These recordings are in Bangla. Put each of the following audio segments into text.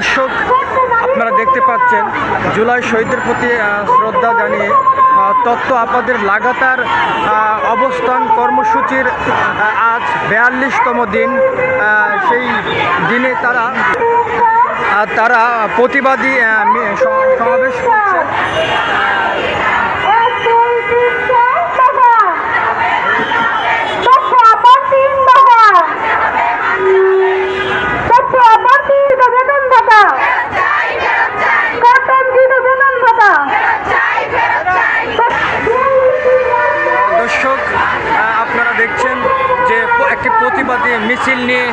দর্শক, আপনারা দেখতে পাচ্ছেন, জুলাই শহীদের প্রতি শ্রদ্ধা জানিয়ে তত্ত্ব আপাদের লাগাতার অবস্থান কর্মসূচির আজ বিয়াল্লিশতম দিন সেই দিনে তারা তারা প্রতিবাদী সমাবেশ করছে। যে একটি প্রতিবাদী মিছিল নিয়ে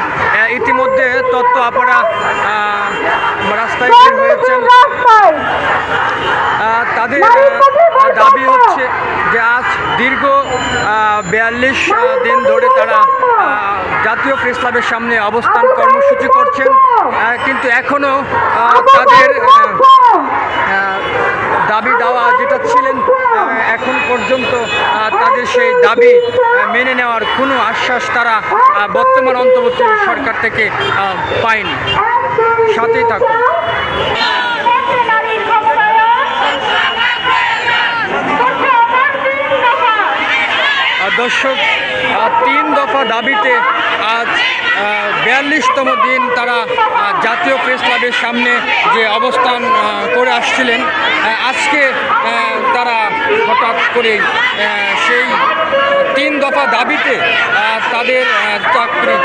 ইতিমধ্যে তত্ত্ব আপনারা রাস্তায় বের হয়েছেন। তাদের দাবি হচ্ছে যে আজ দীর্ঘ বিয়াল্লিশ দিন ধরে তারা জাতীয় প্রেস ক্লাবের সামনে অবস্থান কর্মসূচি করছেন। কিন্তু এখনও তাদের দাবি দেওয়া যেটা ছিলেন এখন পর্যন্ত তাদের সেই দাবি মেনে নেওয়ার কোনো আশ্বাস তারা বর্তমান অন্তর্বর্তী সরকার থেকে পায়নি। সাথেই থাকুন। দর্শক তিন দফা দাবিতে আজ বিয়াল্লিশতম দিন তারা জাতীয় প্রেস ক্লাবের সামনে যে অবস্থান করে আসছিলেন। তারা করে সেই তিন দফা দাবিতে তাদের চাকরি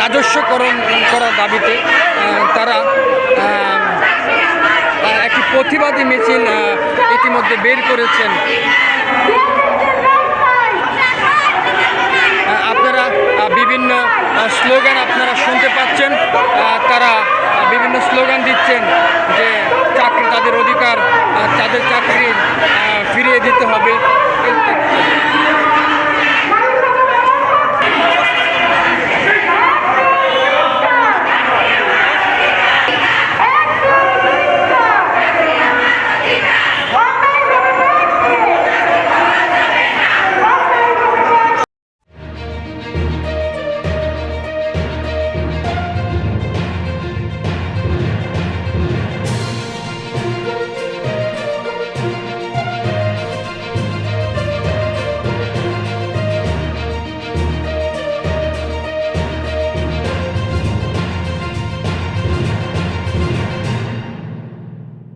রাজস্বকরণ করার দাবিতে তারা একটি প্রতিবাদী মিছিল ইতিমধ্যে বের করেছেন। আপনারা বিভিন্ন স্লোগান আপনারা শুনতে পাচ্ছেন। তারা, বিভিন্ন স্লোগান দিচ্ছেন যে চাকরি তাদের অধিকার তাদের চাকরি